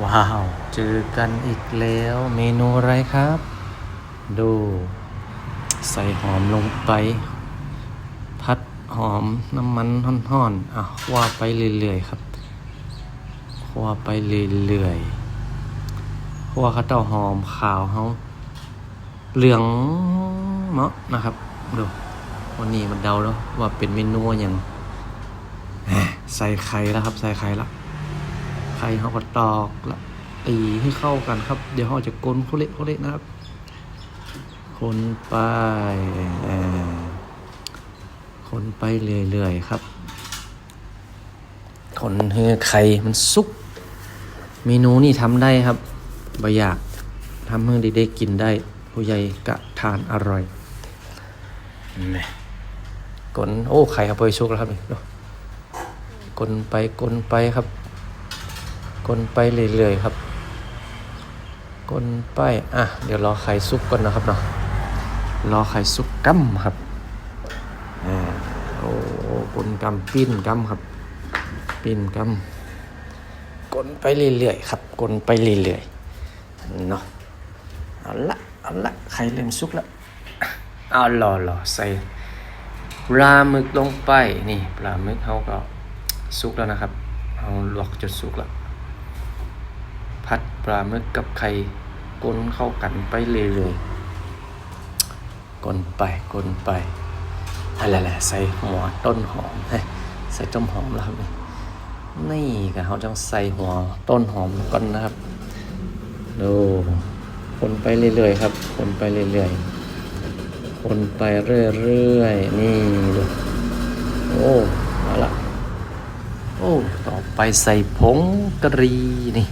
ว้าว เจอกันอีกแล้ว เมนูอะไรครับ ดู ใส่หอมลงไป พัดหอมน้ำมันห่อนๆอะคั่วไปเรื่อยๆครับคั่วไปเรื่อยๆคั่วข้าวเต้าหอมขาวเขาเหลืองเมาะนะครับดูวันนี้มันเดาแล้วว่าเป็นเมนูอย่างใส่ไข่แล้วครับ ใส่ไข่ละไข่เขาก็ตอกละตีให้เข้ากันครับ เดี๋ยวเขาจะกลนโคเละโคเละนะครับ คนไปเอ่อคนไปเรื่อยๆครับคนให้ไข่มันสุก เมนูนี่ทำได้ครับบอยากทำให้เด็กๆกินได้ ผู้ใหญ่กะทานอร่อยแหม่กลนโอ้ไข่เอาไปชุกแล้วครับนี่ดูกลนไปกลนไปครับ กลนไปเรื่อยๆครับ กลนไป อะ เดี๋ยวรอไข่สุกก่อนนะครับเนาะ รอไข่สุกกั้มครับอ่าโอ้กลนกำปิ้นกำครับ ปิ้นกำกลนไปเรื่อยๆครับ กลนไปเรื่อยๆ เนาะ เอาละ เอาละ ไข่เริ่มสุกแล้วเอารอรอใส่ปลาหมึกลงไป นี่ปลาหมึกเขาก็สุกแล้วนะครับ เอาลวกจนสุกแล้วัดปลาหมึกกับไข่กลนเข้ากันไปเรื่อยๆกลนไปกลนไปอะไรแหละใส่หัวต้นหอมเฮ้ยใส่ต้นหอมแล้วครับนี่นี่ก็เขาต้องใส่หัวต้นหอมก่อนนะครับดูคนไปเรื่อยๆครับคนไปเรื่อยๆคนไปเรื่อยๆนี่ดูโอ้มาละโอ้ต่อไปใส่ผงกะหรี่นี่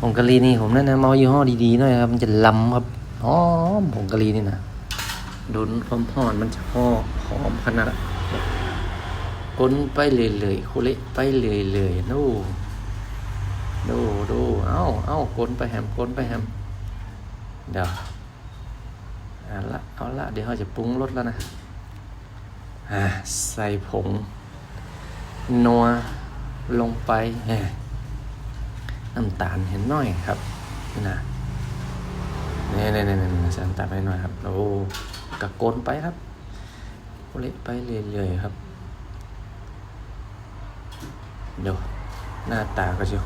ผงกะหรี่นี่ผมแนะนำเอายี่ห้อดีๆหน่อยครับ มันจะล้ำครับหอมผงกะหรี่นี่นะโดนความหอนมันจะหอมหอมขนาดนั้นกลนไปเรื่อยๆคุเละไปเรื่อยๆดูดูดูเอ้าเอ้ากลนไปแฮมกลนไปแฮมเดี๋ยวเอาละเอาละเดี๋ยวเราจะปรุงรสแล้วนะอ่าใส่ผงนัวลงไป น้ำตาลเห็นหน่อยครับนี่นะนี่นี่นี่นี่ใส่น้ำตาลไปหน่อยครับโอ้กระโกนไปครับเละไปเรื่อยๆครับเดี๋ยวหน้าตาก็จะ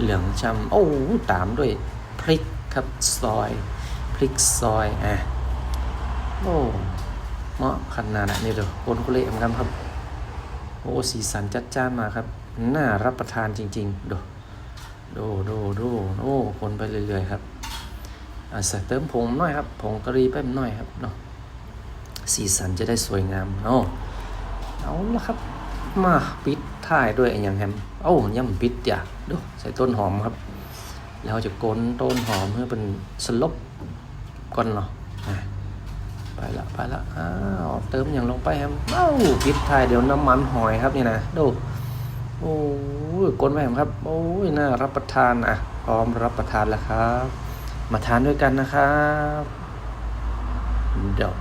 เหลืองช้ำโอ้ตามด้วยพริกครับซอยพริกซอยอะโอ้เหมาะขนาดนี้เดี๋ยวโกนกุเละเหมือนกันครับ โอ้สีสันจัดจ้านมาครับ น่ารับประทานจริงๆเดู ดูดูดูโอ้คนไปเรื่อยๆครับอะใส่เติมผงหน่อยครับผงกะหรี่ไปหน่อยครับเนาะสีสันจะได้สวยงามเนาะเอาละครับ มาปิดท้ายด้วยอย่างแฮมเอ้าย่ำปิดจ้ะดูใส่ต้นหอมครับ แล้วจะกลนต้นหอมเพื่อเป็นสลบก่อนเนาะอะไปละไปละอ้าวเติมอย่างลงไปแฮมเอ้าปิดท้ายเดี๋ยวน้ำมันหอยครับนี่นะดู โอ้ยกลนแหวมครับ โอ้ยน่ารับประทานอะพร้อมรับประทานแล้วครับ มาทานด้วยกันนะครับเดี๋ยว